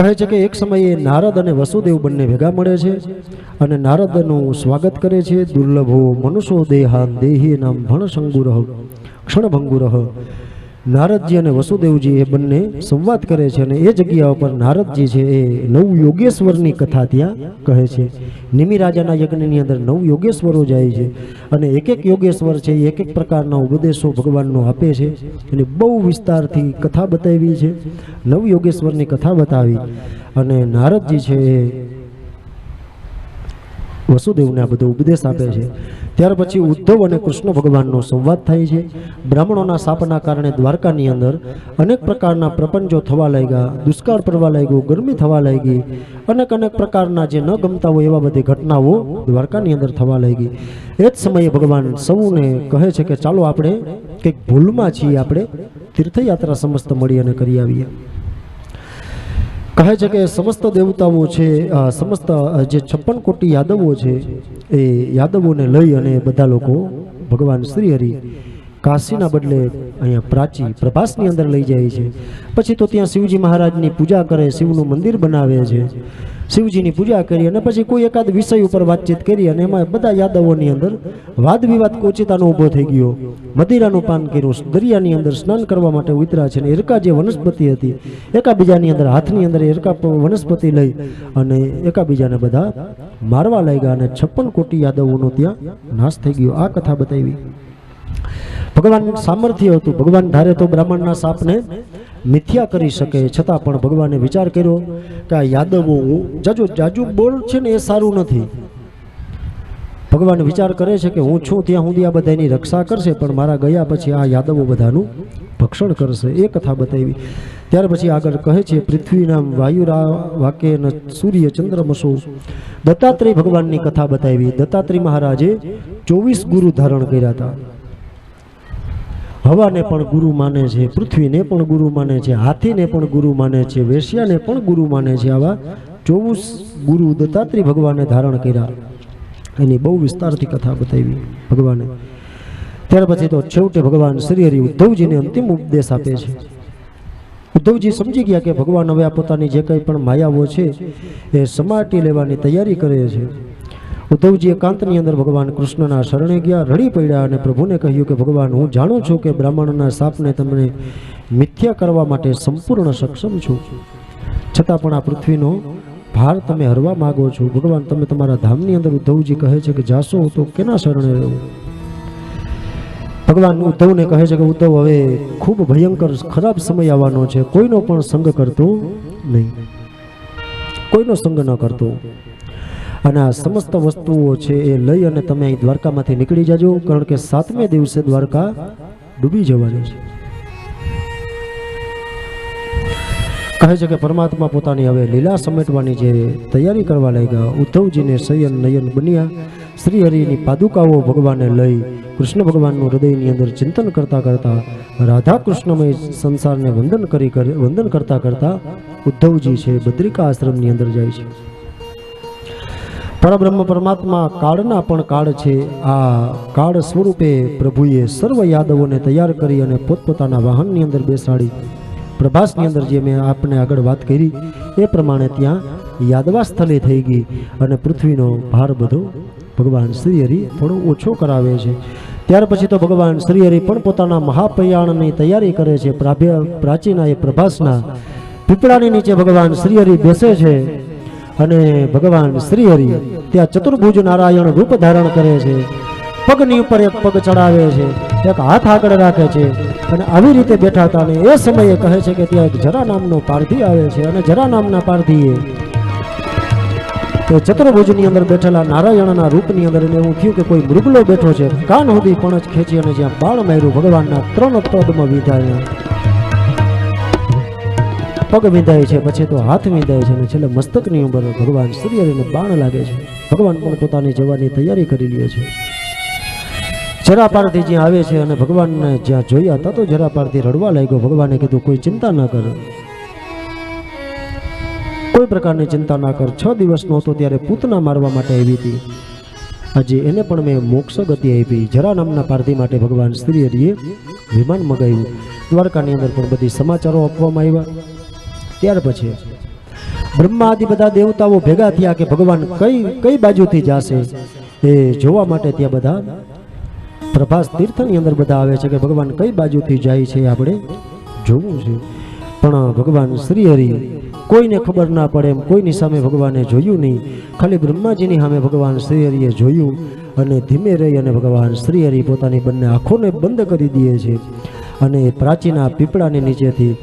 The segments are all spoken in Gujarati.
કહે છે કે એક સમયે નારદ અને વસુદેવ બંને ભેગા મળે છે અને નારદનું સ્વાગત કરે છે દુર્લભો મનુષ્યો દેહાન દેહી નામ ભણસંગુરહ ક્ષણભંગુરહ નારદજી અને વસુદેવજી એ બંને સંવાદ કરે છે અને એ જગ્યા ઉપર નારદજી છે એ નવ યોગેશ્વરની કથા ત્યાં કહે છે. નિમિ રાજાના યજ્ઞની અંદર નવ યોગેશ્વરો જાય છે અને એક એક યોગેશ્વર છે એ એક એક પ્રકારના ઉપદેશો ભગવાનનો આપે છે અને બહુ વિસ્તારથી કથા બતાવી છે. નવ યોગેશ્વરની કથા બતાવી અને નારદજી છે એ વસુદેવને આ બધો ઉપદેશ આપે છે. ત્યાર પછી ઉદ્ધવ અને કૃષ્ણ ભગવાનનો સંવાદ થાય છે. બ્રાહ્મણોના શાપના કારણે દ્વારકાની અંદર અનેક પ્રકારના પ્રપંચો થવા લાગ્યા, દુષ્કાળ પડવા લાગ્યો, ગરમી થવા લાગી, અનેક અનેક પ્રકારના જે ન ગમતા હોય એવા બધી ઘટનાઓ દ્વારકાની અંદર થવા લાગી. એ જ સમયે ભગવાન સૌને કહે છે કે ચાલો આપણે કંઈક ભૂલમાં છીએ, આપણે તીર્થયાત્રા સમસ્ત મળી અને કરી આવીએ. કહે છે કે સમસ્ત દેવતાઓ છે સમસ્ત જે છપ્પન કોટી યાદવો છે, એ યાદવોને લઈ અને બધા લોકો ભગવાન શ્રી હરિ કાશીના બદલે અહીંયા પ્રાચી પ્રભાસની અંદર લઈ જાય છે. પછી તો ત્યાં શિવજી મહારાજની પૂજા કરે, શિવનું મંદિર બનાવે છે. શિવજીની પૂજા કરી અને પછી કોઈ એકાદ વિષય ઉપર વાતચીત કરી અને એમાં બધા યાદવોની અંદર વાદ વિવાદ કોચિતાનો ઊભો થઈ ગયો. મદિરાનું પાન કર્યું, દરિયાની અંદર સ્નાન કરવા માટે ઉતરા છે અને એરકા જે વનસ્પતિ હતી, એકાબીજાની અંદર હાથની અંદર એરકા વનસ્પતિ લઈ અને એકાબીજાને બધા મારવા લાગ્યા અને છપ્પન કોટી યાદવોનો ત્યાં નાશ થઈ ગયો. આ કથા બતાવી. ભગવાન સામર્થ્ય હતું. ભગવાન ધારે તો બ્રાહ્મણના સાપને મિથ્યા કરી શકે, છતાં પણ ભગવાને વિચાર કર્યો કે આ યાદવો હું જાજુ જાજુ બોલ છે ને એ સારું નથી. ભગવાન વિચાર કરે છે કે હું છું, ત્યાં સુધી આ બધાની રક્ષા કરશે, પણ મારા ગયા પછી આ યાદવો બધાનું ભક્ષણ કરશે. એ કથા બતાવી. ત્યાર પછી આગળ કહે છે પૃથ્વીના વાયુરા વાકે સૂર્ય ચંદ્રમસો દત્તાત્રેય ભગવાનની કથા બતાવી. દત્તાત્રેય મહારાજે ચોવીસ ગુરુ ધારણ કર્યા હતા. હવાને પણ ગુરુ માને છે, પૃથ્વીને પણ ગુરુ માને છે, હાથીને પણ ગુરુ માને છે, વેશ્યાને પણ ગુરુ માને છે. આવા ચોવીસ ગુરુ દત્તાત્રી ભગવાને ધારણ કર્યા. એની બહુ વિસ્તારથી કથા બતાવી ભગવાને. ત્યાર પછી તો છેવટે ભગવાન શ્રી હરિ ઉદ્ધવજીને અંતિમ ઉપદેશ આપે છે. ઉદ્ધવજી સમજી ગયા કે ભગવાન હવે આ પોતાની જે કંઈ પણ માયાઓ છે, એ સમાટી લેવાની તૈયારી કરે છે. ઉદ્ધવજી એકાંતની અંદર ભગવાન કૃષ્ણના શરણે ગયા, રડી પડ્યા અને પ્રભુને કહ્યું કે, ભગવાન, હું જાણું છું કે બ્રાહ્મણના સાપને તમને મિથ્યા કરવા માટે સંપૂર્ણ સક્ષમ છું. છતાં પણ આ પૃથ્વીનો ભાર તમે હરવા માગો છો. ભગવાન, તમે તમારા ધામની અંદર ઉદ્ધવજી કહે છે કે, જાશો તો કેના શરણે રહેવું ભગવાન ઉદ્ધવને કહે છે કે, ઉદ્ધવ, હવે ખૂબ ભયંકર, ખરાબ સમય આવવાનો છે. કોઈનો પણ સંગ કરતો નહીં. કોઈનો સંગ ન કરતો. અને આ સમસ્ત વસ્તુઓ છે એ લઈ અને તમે અહીં દ્વારકામાંથી નીકળી જાજો, કારણ કે સાતમે દિવસે દ્વારકા ડૂબી જવાની છે. કહે છે કે પરમાત્મા પોતાની હવે લીલા સમેટવાની જે તૈયારી કરવા લાગ્યા, ઉદ્ધવજીને સયન નયન બન્યા. શ્રી હરિની પાદુકાઓ ભગવાને લઈ કૃષ્ણ ભગવાનનું હૃદયની અંદર ચિંતન કરતા કરતા રાધા કૃષ્ણમય સંસારને વંદન કરી- વંદન કરતા કરતા ઉદ્ધવજી છે બદ્રિકા આશ્રમની અંદર જાય છે. પરબ્રહ્મ પરમાત્મા કાળના પણ કાળ છે. આ કાળ સ્વરૂપે પ્રભુએ સર્વ યાદવોને તૈયાર કરી અને પોતપોતાના વાહનની અંદર બેસાડી. પ્રભાસની અંદર જે મેં આપને આગળ વાત કરી, એ પ્રમાણે ત્યાં યાદવા સ્થળે થઈ ગઈ અને પૃથ્વીનો ભાર બધો ભગવાન શ્રી હરિ થોડો ઓછો કરાવે છે. ત્યાર પછી તો ભગવાન શ્રી હરિ પણ પોતાના મહાપ્રયાણની તૈયારી કરે છે. પ્રાભ્ય પ્રાચીના એ પ્રભાસના પીપળાની નીચે ભગવાન શ્રી હરિ બેસે છે. અને ભગવાન શ્રી હરિ ત્યાં ચતુર્ભુજ નારાયણ રૂપ ધારણ કરે છે. પગની ઉપર એક પગ ચડાવે છે, એક હાથ આગળ રાખે છે અને આવી રીતે બેઠા હતા અને એ સમયે કહે છે કે ત્યાં એક જરા નામનો પારધી આવે છે અને જરા નામના પારધીએ તો ચતુર્ભુજની અંદર બેઠેલા નારાયણના રૂપની અંદર એને એવું થયું કે કોઈ મૃગલો બેઠો છે. કાન સુધી પણ જ ખેંચી અને જ્યાં બાળ માર્યું, ભગવાનના ત્રણ પદમાં વિધાયા. પગ વિંધાય છે, પછી તો હાથ વિંધાય છે અને છેલ્લે મસ્તકની ઉપર ભગવાન સૂર્યને બાણ લાગે છે. ભગવાન પણ પોતાની જવાની તૈયારી કરી લે છે. જરા પારથી જ્યાં આવે છે અને ભગવાનને જ્યાં જોયા હતા તો જરા પારથી રડવા લાગ્યો. ભગવાને કીધું, કોઈ ચિંતા ન કર. કોઈ પ્રકારની ચિંતા ના કર. છ દિવસનો હતો ત્યારે પૂતના મારવા માટે આવી હતી. આજે એને પણ મેં મોક્ષ ગતિ આપી. જરા નામના પારધી માટે ભગવાન શ્રી હરિએ વિમાન મગાવ્યું. દ્વારકાની અંદર પણ બધી સમાચારો આપવામાં આવ્યા. ત્યાર પછી બ્રહ્મા આદિ બધા દેવતાઓ ભેગા થયા કે ભગવાન કઈ કઈ બાજુથી જાશે એ જોવા માટે ત્યાં બધા પ્રભાસ તીર્થની અંદર બધા આવે છે કે ભગવાન કઈ બાજુથી જાય છે આપણે જોવું છે. પણ ભગવાન શ્રી હરિ કોઈને ખબર ના પડે એમ કોઈની સામે ભગવાને જોયું નહીં. ખાલી બ્રહ્માજીની સામે ભગવાન શ્રી હરિએ જોયું અને ધીમે રહી અને ભગવાન શ્રી હરિ પોતાની બંને આંખોને બંધ કરી દે છે અને પ્રાચીના પીપળાની નીચેથી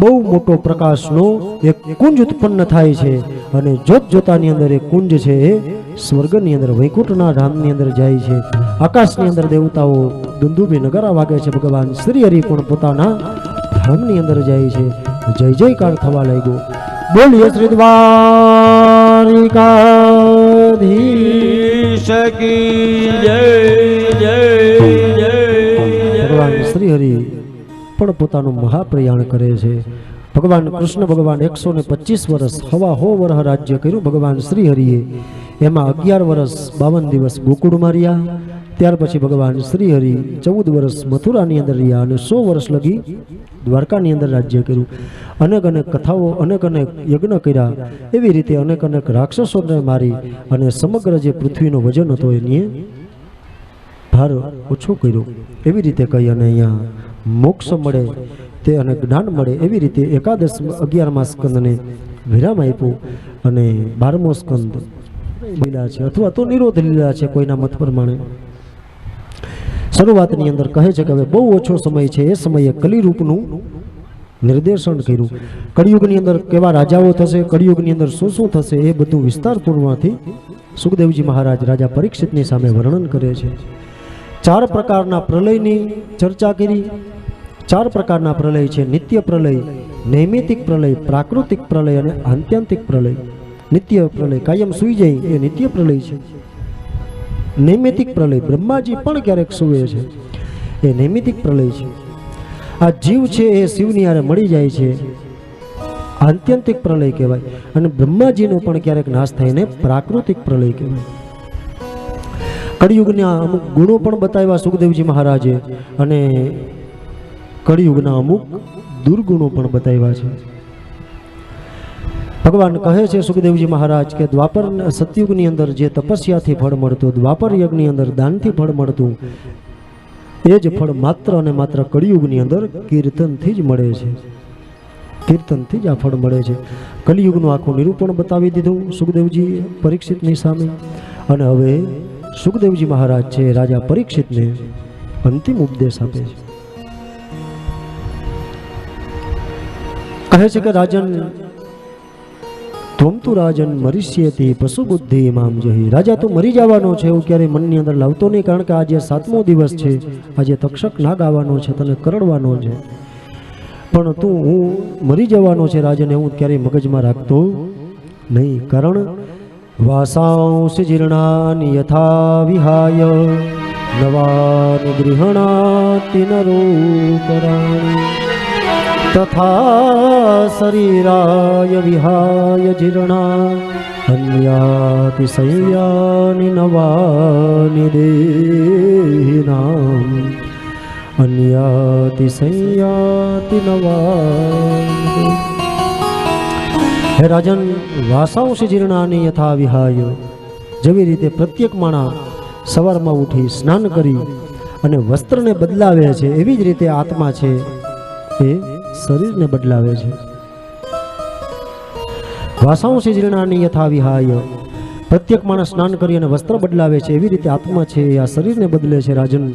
બહુ મોટો પ્રકાશનો એક કુંજ ઉત્પન્ન થાય છે અને જોત જોતાની અંદર એ કુંજ છે એ સ્વર્ગની અંદર, વૈકુંઠના ધામની અંદર જાય છે. આકાશની અંદર દેવતાઓ દુંદુભી નગારા વાગે છે. ભગવાન શ્રી હરિ પણ પોતાના ધામની અંદર જાય છે. જય જયકાર થવા લાગ્યો. બોલીએ શ્રી દ્વારિકાધીશ ભગવાન શ્રી હરિ પણ પોતાનું મહાપ્રયાણ કરે છે. ભગવાન કૃષ્ણ ભગવાન એકસો ને પચીસ વર્ષ હવા હો વરહ રાજ્ય કર્યું. ભગવાન શ્રી હરિએ એમાં અગિયાર વર્ષ બાવન દિવસ ગોકુળમાં રહ્યા ત્યાર પછી ભગવાન શ્રી હરિ ચૌદ વર્ષ મથુરાની અંદર રહ્યા અને સો વર્ષ લગી દ્વારકાની અંદર રાજ્ય કર્યું. અનેક અનેક કથાઓ, અનેક અનેક યજ્ઞ કર્યા. એવી રીતે અનેક અનેક રાક્ષસોને મારી અને સમગ્ર જે પૃથ્વીનો વજન હતો એની ભાર ઓછો કર્યો. એવી રીતે કહી અને અહીંયા મોક્ષ મળે, તે અને જ્ઞાન મળે એવી રીતે એકાદશ અગિયારમા સ્કંદને વિરામ આપ્યું અને બારમો સ્કંદ લીલા છે, અથવા તો નિરોધ લીલા છે, કોઈના મત પ્રમાણે. શરૂઆતની અંદર કહે છે કે હવે બહુ ઓછો સમય છે, એ સમયે કલિરૂપનું નિર્દેશન કર્યું. કળિયુગની અંદર કેવા રાજાઓ થશે, કળિયુગની અંદર શું શું થશે, એ બધું વિસ્તારપૂર્વકથી સુખદેવજી મહારાજ રાજા પરીક્ષિતની સામે વર્ણન કરે છે. ચાર પ્રકારના પ્રલયની ચર્ચા કરી. ચાર પ્રકારના પ્રલય છે નિત્ય પ્રલય, નૈમિતિક પ્રલય, પ્રાકૃતિક પ્રલય અને આત્યંતિક પ્રલય. નિત્ય પ્રલય કાયમ સૂઈ જાય એ નિત્ય પ્રલય છે. નૈમિતિક પ્રલય બ્રહ્માજી પણ ક્યારેક સૂવે છે. એ નૈમિતિક પ્રલય છે. આ જીવ છે એ શિવની આરે મળી જાય છે. આત્યંતિક પ્રલય કહેવાય અને બ્રહ્માજીનો પણ ક્યારેક નાશ થઈને પ્રાકૃતિક પ્રલય કહેવાય. કળિયુગના અમુક ગુણો પણ બતાવ્યા સુખદેવજી મહારાજે અને કળિયુગના અમુક દુર્ગુણો પણ બતાવ્યા છે. ભગવાન કહે છે સુખદેવજી મહારાજ કે દ્વાપર સતયુગની અંદર જે તપસ્યાથી ફળ મળતું, દ્વાપર યજ્ઞની અંદર દાનથી ફળ મળતું, એ જ ફળ માત્ર અને માત્ર કળિયુગની અંદર કીર્તનથી જ મળે છે. કીર્તનથી જ આ ફળ મળે છે. કલિયુગનું આખું નિરૂપણ બતાવી દીધું સુખદેવજી પરીક્ષિતની સામે. અને હવે સુખદેવજી મહારાજ છે, રાજા પરીક્ષિતને અંતિમ ઉપદેશ આપે છે. કહે છે કે, રાજન ત્વમ તું રાજન મરીષ્યતી પશુ બુદ્ધિ ઇમામ જહી. રાજા તો મરી જવાનો છે, એવું ક્યારેય મનની અંદર લાવતો નહીં, કારણ કે આજે સાતમો દિવસ છે, આજે તક્ષક નાગ આવવાનો છે, તને કરડવાનો છે. પણ તું હું મરી જવાનો છે, રાજન એવું ક્યારેય મગજમાં રાખતો નહીં. કારણ વાસાંશ જીર્ણાની યથા વિહાય. નવાન ગૃહણાતિ નરોપરાણી તથા શરીરાય વિહાય જીર્ણા. અન્યાતિ સંયાની નવાનિ દેહિનામ અન્યાતિ સંયાતિ નવાનિ હે રાજન વાસાંશ જીર્ણાની યથા વિહાય. જેવી રીતે પ્રત્યેક માણા સવારમાં ઉઠી સ્નાન કરી અને વસ્ત્રને બદલાવે છે, એવી જ રીતે આત્મા છે એ શરીરને બદલાવે છે. વાસાંશ જીર્ણાની યથા વિહાય. પ્રત્યેક માણસ સ્નાન કરી અને વસ્ત્ર બદલાવે છે, એવી રીતે આત્મા છે આ શરીરને બદલે છે, રાજન.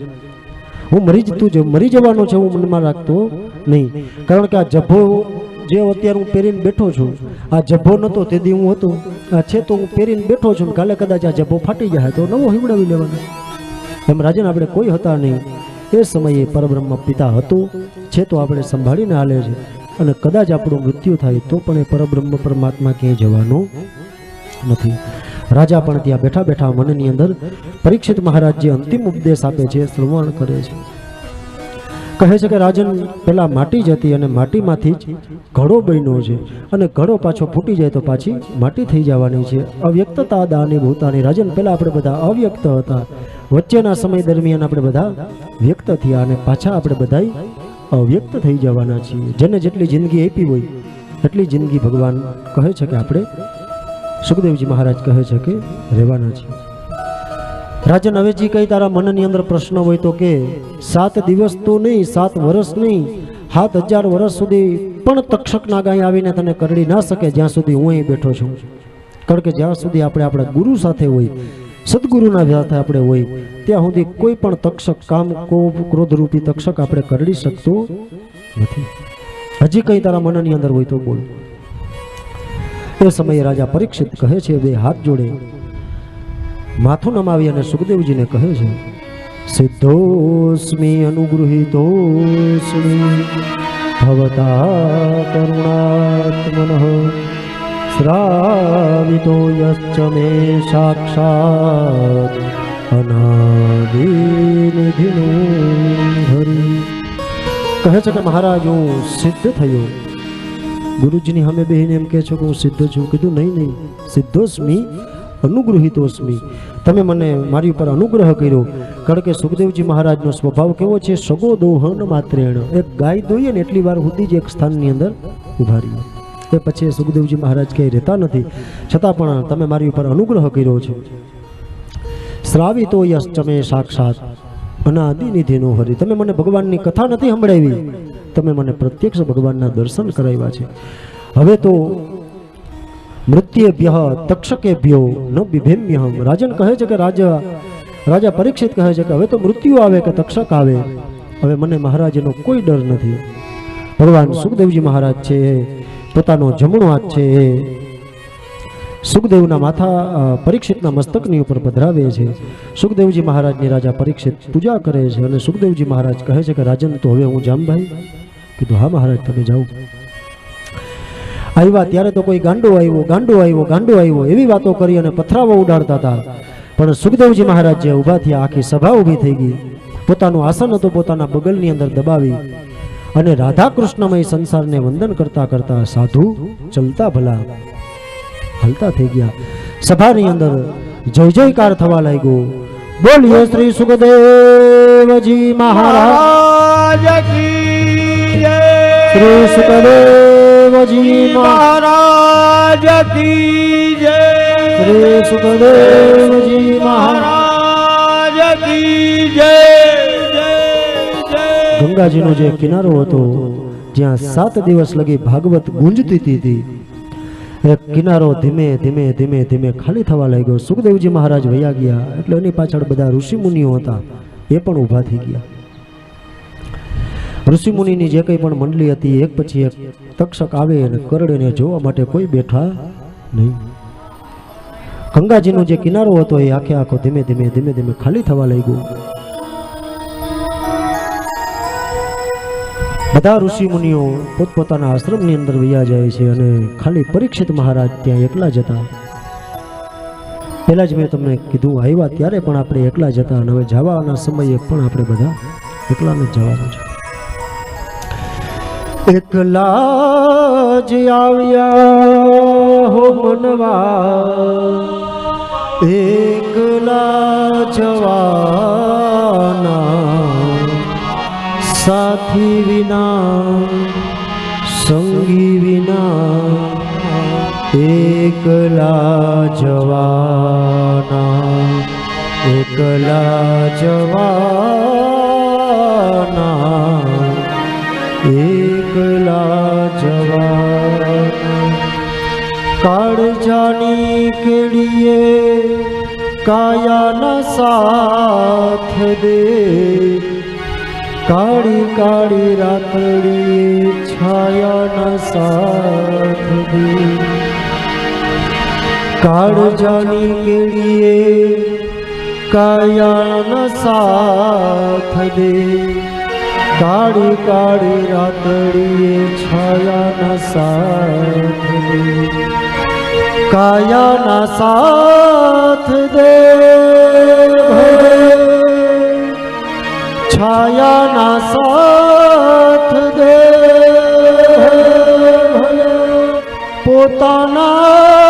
હું મરી જતું મરી જવાનો છે, હું મનમાં રાખતો નહીં. કારણ કે આ જભ્ભો જે અત્યારે હું પહેરીને બેઠો છું. આ જભ્ભો નહોતો તે દી હું હતો. આ છે તો હું પહેરીને બેઠો છું કાલે કદાચ આ જભ્ભો ફાટી જાય તો નવો હિવડાવી લેવાનો. એમ રાજન આપણે કોઈ હતા નહીં. એ સમયે પરબ્રહ્મ પિતા હતો. છે તો આપણે સંભાળીને હાલે છે. અને કદાચ આપણું મૃત્યુ થાય તો પણ એ પરબ્રહ્મ પરમાત્મા ક્યાંય જવાનું નથી. રાજા પણ ત્યાં બેઠા બેઠા મનની અંદર પરીક્ષિત મહારાજ જે અંતિમ ઉપદેશ આપે છે, શ્રવણ કરે છે. કહે છે કે રાજન પેલા માટી જ હતી અને માટીમાંથી જ ઘડો બન્યો છે અને ઘડો પાછો ફૂટી જાય તો પાછી માટી થઈ જવાની છે. અવ્યક્તતા દાની ભૂતાની. રાજન પેલા આપણે બધા અવ્યક્ત હતા. વચ્ચેના સમય દરમિયાન આપણે બધા વ્યક્ત થયા અને પાછા આપણે બધા અવ્યક્ત થઈ જવાના છીએ. જેને જેટલી જિંદગી આપી હોય, એટલી જિંદગી ભગવાન કહે છે કે આપણે સુખદેવજી મહારાજ કહે છે કે રહેવાના છે રાજન હવેજી કઈ તારા મનની અંદર પ્રશ્ન હોય તો કે, સાત દિવસ તો નહીં, સાત વર્ષ નહીં સાત હજાર વર્ષ સુધી પણ તક્ષક નાગાઈ આવીને તને કરડી ના શકે, જ્યાં સુધી હું અહીં બેઠો છું. કારણ કે જ્યાં સુધી આપણે આપણા ગુરુ સાથે હોય, સદગુરુના સાથે આપણે હોય, ત્યાં સુધી કોઈ પણ તક્ષક, કામ, કોપ, ક્રોધરૂપી તક્ષક આપણે કરડી શકતો નથી. હજી કંઈ તારા મનની અંદર હોય તો બોલ. એ સમયે રાજા પરીક્ષિત કહે છે, બે હાથ જોડે માથું નમાવી અને સુખદેવજીને કહે છે, સિદ્ધોસ્મિ અનુગૃહિતોસ્મિ ભવતા કરુણાત્મન શ્રાવિતો યશ્ચ મે સાક્ષાત અનાદિનિધિનું હરી. કહે છે કે મહારાજ, હું સિદ્ધ થયો. ગુરુજીની હમે બેહીને એમ કહે છો કે હું સિદ્ધ છું. કીધું, નહીં નહીં, સિદ્ધોસ્મી અનુગૃહિતોસ્મી તમે મને મારી ઉપર અનુગ્રહ કર્યો. કારણ કે સુખદેવજી મહારાજનો સ્વભાવ કેવો છે? સગો દોહન માત્રેણ. એક ગાય દોઈએ ને એટલી વાર સુધી જ એક સ્થાનની અંદર ઊભા રહીએ એ પછી સુખદેવજી મહારાજ ક્યાંય રહેતા નથી. છતાં પણ તમે મારી ઉપર અનુગ્રહ કર્યો છે. શ્રાવિતો યશ્ચમે સાક્ષાત અનાદિનિધિનો હરિ. તમે મને ભગવાનની કથા નથી સંભળાવી. તમે મને પ્રત્યક્ષ ભગવાનના દર્શન કરાવ્યા છે. હવે તો મૃત્યેભ્ય તક્ષકેભ્યો ન બિભેમ્યહમ રાજન કહે છે કે રાજા રાજા પરીક્ષિત કહે છે કે હવે તો મૃત્યુ આવે કે તક્ષક આવે। હવે મને મહારાજનો કોઈ ડર નથી। ભગવાન સુખદેવજી મહારાજ છે, પોતાનો જમણો હાથ છે। એ સુખદેવના માથા પરીક્ષિતના મસ્તકની ઉપર પધરાવે છે। સુખદેવજી મહારાજની રાજા પરીક્ષિત પૂજા કરે છે અને સુખદેવજી મહારાજ કહે છે કે રાજન, તો હવે હું જામ ભાઈ કીધું, હા મહારાજ, તમે જાઓ। આવ્યા ત્યારે તો કોઈ ગાંડો આવ્યો ગાંડો આવ્યો ગાંડો આવ્યો એવી વાતો કરી અને પથરાવો ઉડાડતા હતા. પણ સુખદેવજી મહારાજ જે ઊભા થયા આખી સભા ઊભી થઈ ગઈ. પોતાનું આસન હતું પોતાના બગલની અંદર દબાવી અને રાધા કૃષ્ણમય સંસારને વંદન કરતા કરતા સાધુ ચલતા ભલા હલતા થઈ ગયા. સભાની અંદર જય જયકાર થવા લાગ્યો. બોલીએ શ્રી સુખદેવજી મહારાજ. શ્રી સુખદેવજી મહારાજ મહારાજ કી જય. શ્રી સુખદેવજી મહારાજ કી જય. ગંગાજીનો જે કિનારો હતો જ્યાં સાત દિવસ લગી ભાગવત ગુંજતી હતી એ કિનારો ધીમે ધીમે ધીમે ધીમે ખાલી થવા લાગ્યો. સુખદેવજી મહારાજ વયા ગયા એટલે એની પાછળ બધા ઋષિમુનિઓ હતા એ પણ ઊભા થઈ ગયા. ઋષિમુનિની જે કંઈ પણ મંડળી હતી, એક પછી એક તક્ષક આવે અને કરડને જોવા માટે કોઈ બેઠા નહીં. ગંગાજીનો જે કિનારો હતો, એ આખે આખો ધીમે ધીમે ધીમે ધીમે ખાલી થવા લાગ્યો. બધા ઋષિ મુનિઓ પોતપોતાના આશ્રમની અંદર વૈયા જાય છે અને ખાલી પરીક્ષિત મહારાજ ત્યાં એકલા જતા પહેલા જ મેં તમને કીધું, આવ્યા ત્યારે પણ આપણે એકલા જતા અને હવે જવાના સમયે પણ આપણે બધા એકલાને જ જવાનું છે. એકલા જ આવ્યા હો મનવા. એકલા જવાના સાથી વિના, સંગી વિના એકલા જવાના એકલા જવાના કાળજાની કેડીએ કાયાના સાથ દે કાળી કાળી રાતડી છાયાના સાથ દે કાળજાની કેડીએ કાયાના સાથ દે કાળી કાળી રાતડીએ છાયાના સાથ દે કાયાના સાથ દે છાયાના સાથ દે પોતાના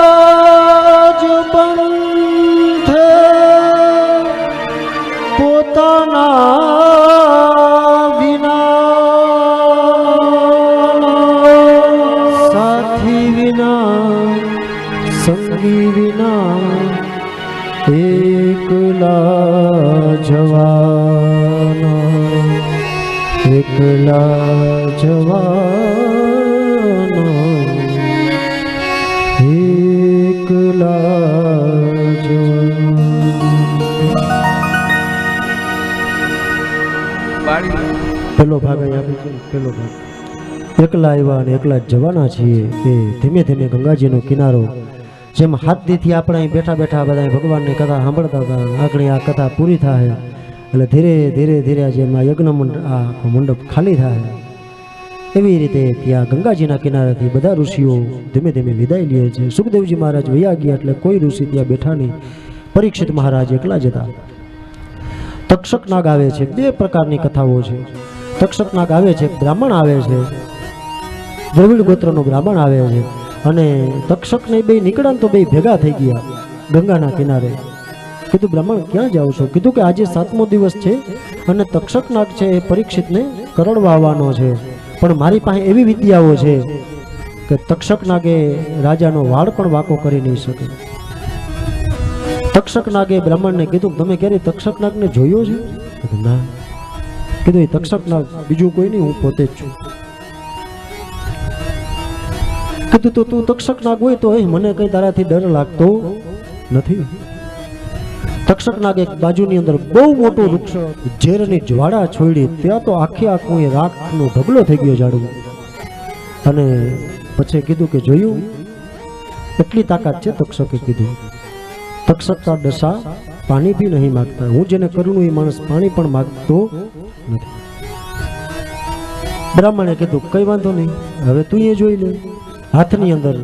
સંગી વિના એકલા જવાના એકલા જવાના, એકલા પેલો ભાગ પેલો ભાગ. એકલા આવ્યા અને એકલા જ જવાના છીએ એ ધીમે ધીમે ગંગાજીનો કિનારો જેમ હાથથી આપણે અહીં બેઠા બેઠા બધા ભગવાનની કથા સાંભળતા હતા આગળ આ કથા પૂરી થાય. એટલે ધીરે ધીરે ધીરે જેમ આ યજ્ઞ મંડપ આખો મંડપ ખાલી થાય. એવી રીતે ત્યાં ગંગાજીના કિનારેથી બધા ઋષિઓ ધીમે ધીમે વિદાય લે છે. સુખદેવજી મહારાજ વયા ગયા એટલે કોઈ ઋષિ ત્યાં બેઠા નહીં. પરીક્ષિત મહારાજ એકલા જતા તક્ષક નાગ આવે છે. બે પ્રકારની કથાઓ છે. તક્ષક નાગ આવે છે, બ્રાહ્મણ આવે છે. દ્રવિડ ગોત્રનો બ્રાહ્મણ આવે છે. અને તક્ષક ને બે નીકળ્યા તો બે ભેગા થઈ ગયા ગંગાના કિનારે. કીધું, બ્રાહ્મણ, ક્યાં જાઓ છો? કીધું કે, આજે સાતમો દિવસ છે અને તક્ષક નાગ છે એ પરીક્ષિતને કરડવા આવવાનો છે. પણ મારી પાસે એવી વિદ્યાઓ છે કે તક્ષક નાગે રાજાનો વાળ પણ વાંકો કરી નહીં શકે. તક્ષક નાગે બ્રાહ્મણને કીધું, તમે ક્યારે તક્ષક નાગને જોયો છે? ના. કીધું, એ તક્ષક નાગ બીજું કોઈ નહીં, હું પોતે જ છું. કીધું તો, તું તક્ષક નાગ હોય તો મને કઈ તારાથી ડર લાગતો નથી. તક્ષક નાગ એક બાજુની અંદર બહુ મોટું વૃક્ષ, ઝેરની જ્વાળા છોડી ત્યાં તો આખે આખું એ રાખનો ઢગલો થઈ ગયો ઝાડવું અને પછી કીધું કે જોયું, એટલી તાકાત છે તક્ષકે કીધું. તક્ષકતા દશા પાણી બી નહીં માગતા. હું જેને કરું એ માણસ પાણી પણ માગતો નથી. બ્રાહ્મણે કીધું, કઈ વાંધો નહીં, હવે તું એ જોઈ લે. હાથની અંદર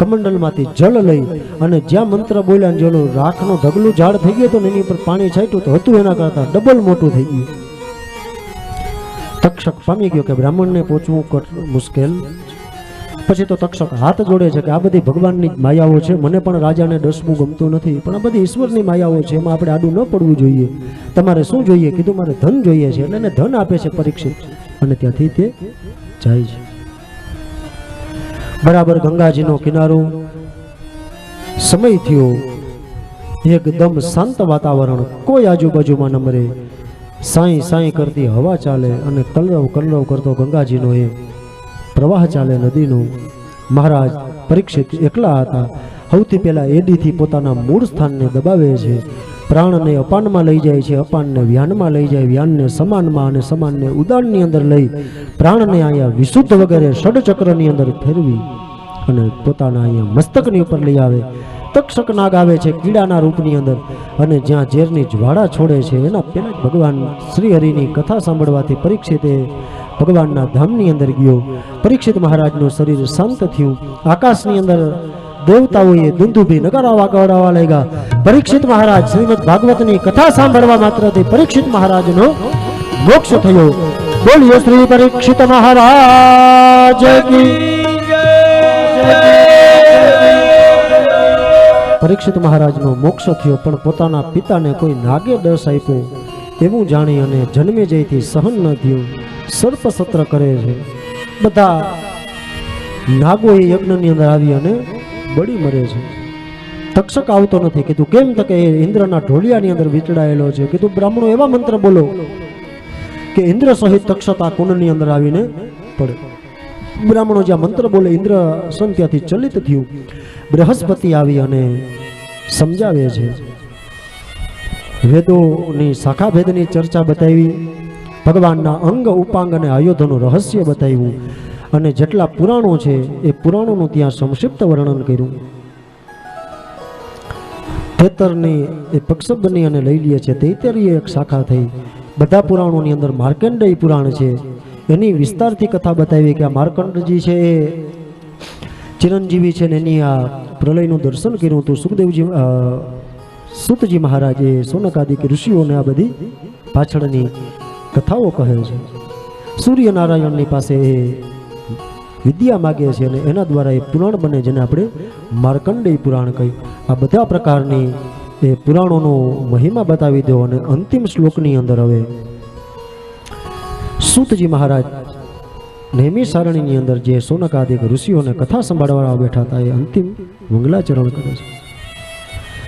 કમંડલમાંથી જળ લઈ અને જ્યાં મંત્ર બોલ્યા ને જેનું રાખનું ઢગલું ઝાડ થઈ ગયું હતું એની ઉપર પાણી છાંટ્યું તો હતું એના કરતા ડબલ મોટું થઈ ગયું. તક્ષક પામી ગયો કે બ્રાહ્મણને પહોંચવું મુશ્કેલ. પછી તો તક્ષક હાથ જોડે છે કે આ બધી ભગવાનની માયાઓ છે. મને પણ રાજાને ડસવું ગમતું નથી, પણ આ બધી ઈશ્વરની માયાઓ છે. એમાં આપણે આડું ન પડવું જોઈએ. તમારે શું જોઈએ? કીધું મારે ધન જોઈએ છે. એટલે એને ધન આપે છે પરીક્ષિત. અને ત્યાંથી તે જાય છે. બરાબર ગંગાજીનો કિનારો. સમય થયો. એકદમ શાંત વાતાવરણ. કોઈ આજુબાજુમાં નમરે મરે. સાંઈ સાંઈ કરતી હવા ચાલે અને કલરવ કલરવ કરતો ગંગાજીનો એ પ્રવાહ ચાલે નદીનો. મહારાજ પરીક્ષિત એકલા હતા. સૌથી પહેલા એડીથી પોતાના મૂળ સ્થાનને દબાવે છે. પ્રાણને અપાનમાં લઈ જાય છે, અપાનને વ્યાનમાં લઈ જાય, વ્યાનને સમાનમાં અને સમાનને ઉદાનની અંદર લઈ પ્રાણને અહીંયા વિશુદ્ધ વગેરે ષડચક્રની અંદર ફેરવી અને પોતાના અહીંયા મસ્તકની ઉપર લઈ આવે. તક્ષક નાગ આવે છે કીડાના રૂપની અંદર અને જ્યાં ઝેરની જ્વાળા છોડે છે, એના પહેલા ભગવાન શ્રી હરિની કથા સાંભળવાથી પરીક્ષિતે ભગવાનના ધામની અંદર ગયો. પરીક્ષિત મહારાજનું શરીર શાંત થયું. આકાશની અંદર દેવતાઓએ દુંદુભી નગારા વાગવડાવવા લાગ્યા. પરીક્ષિત મહારાજ શ્રીમદ ભાગવતની કથા સાંભળવા માત્રથી પરીક્ષિત મહારાજનો મોક્ષ થયો. બોલ્યો શ્રી પરીક્ષિત મહારાજ પરીક્ષિત મહારાજનો મોક્ષ થયો, પણ પોતાના પિતાને કોઈ નાગે દસ આપ્યો. એવું જાણી અને જન્મે જયથી સહન ન થયું. સર્પ સત્ર કરે છે. બધા નાગો એ યજ્ઞની અંદર આવી અને બળી મરે છે. તક્ષક આવતો નથી. કીધું, કેમ તકે એ ઇન્દ્રના ઢોલિયાની અંદર વીંટળાયેલો છે? કીધું, બ્રાહ્મણો એવા મંત્ર બોલો કે ઇન્દ્ર સહિત તક્ષક આ કુંડની અંદર આવીને પડે. બ્રાહ્મણો જ્યાં મંત્ર બોલે, ઇન્દ્ર સન ત્યાંથી ચલિત થયું. બૃહસ્પતિ આવી અને સમજાવે છે. વેદોની શાખા ભેદની ચર્ચા બતાવી, ભગવાનના અંગ, ઉપાંગ અને આયુધોનું રહસ્ય બતાવ્યું. અને જેટલા પુરાણો છે, એ પુરાણોનું ત્યાં સંક્ષિપ્ત વર્ણન કર્યું. તેતરની એ પક્ષબની અને લઈ લે છે તેતરી એક શાખા થઈ. બધા પુરાણોની અંદર માર્કંડેય પુરાણ છે. એની વિસ્તારથી કથા બતાવી કે આ માર્કંડજી છે, એ ચિરંજીવી છે ને એની આ પ્રલયનું દર્શન કર્યું હતું. સુખદેવજી સુતજી મહારાજે સોનકાદિક ઋષિઓને આ બધી પાછળની કથાઓ કહે છે. સૂર્યનારાયણની પાસે એ વિદ્યા માગે છે અને એના દ્વારા એ પુરાણ બને જેને આપણે માર્કંડેય પુરાણ કહી. આ બધા પ્રકારની એ પુરાણોનો મહિમા બતાવી દો અને અંતિમ શ્લોકની અંદર હવે સૂતજી મહારાજ નેમી સારણીની અંદર જે સોનકાદિક ઋષિઓને કથા સંભાળવા બેઠા હતા, એ અંતિમ મંગલાચરણ કરે છે.